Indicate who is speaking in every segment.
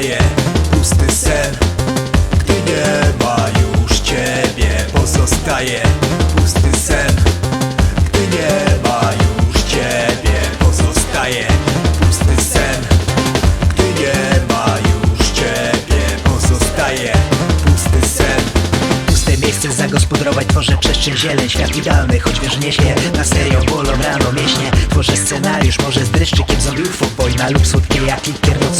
Speaker 1: daje pusty sen. Gdy nie ma już ciebie pozostaje pusty sen. Gdy nie ma już ciebie pozostaje pusty sen. Gdy nie ma już ciebie pozostaje pusty sen.
Speaker 2: Puste miejsce zagospodarować tworzę przestrzeń zieleń Świat idealny, choć wiesz niesie na serio bolą rano mięśnie Tworzę scenariusz, może z dreszczykiem zombie ufo Wojna lub słodkie jak likier, noc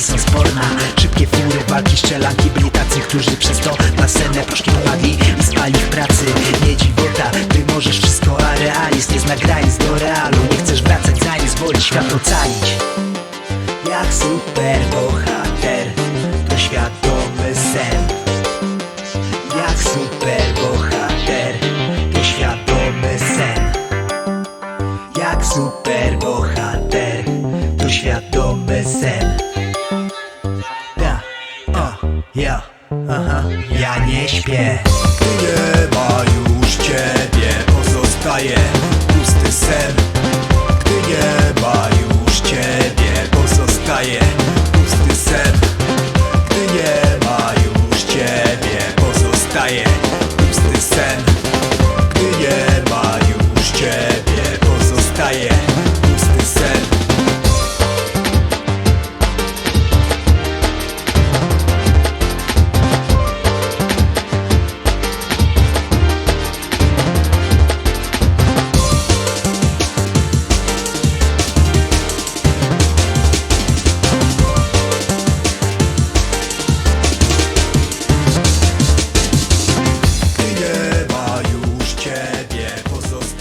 Speaker 2: lisą sporna, szybkie fury, walki, strzelanki Byli tacy, którzy przez to na scenę proszki popadli I spali w pracy, nie dziwota Ty możesz wszystko, a realizm jest na granic do realu. Nie chcesz wracać zanim zwoli świat ocalić. Jak super bohater, to świadomy sen. Jak super bohater To świadomy sen. Jak super bohater To świadomy sen aha. Ja nie śpię.
Speaker 1: Nie ma już ciebie Pozostaje pusty sen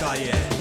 Speaker 1: Gdy nie